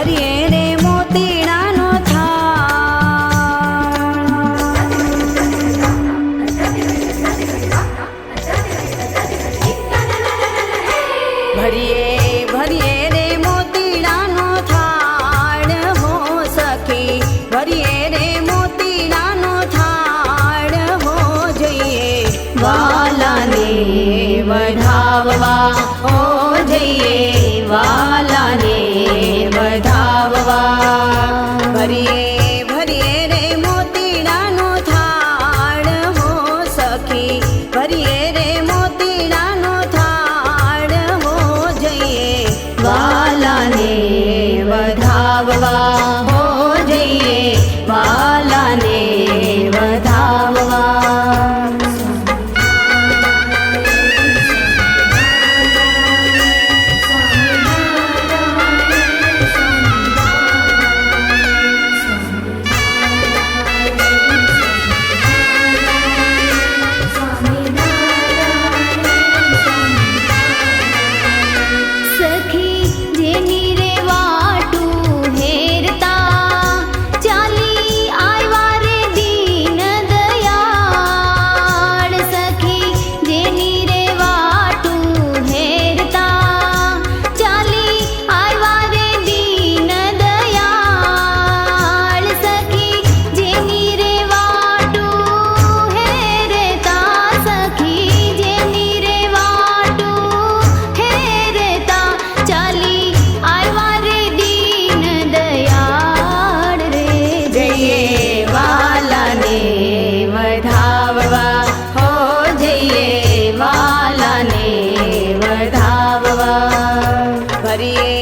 ભરીએ રે મોતીડાનો થાળ. ભરીએ ભરીએ રે મોતીડાનો થાળ હો સખી. ભરીએ રે મોતીડાનો થાળ હો જઈએ. વાહ. हरिये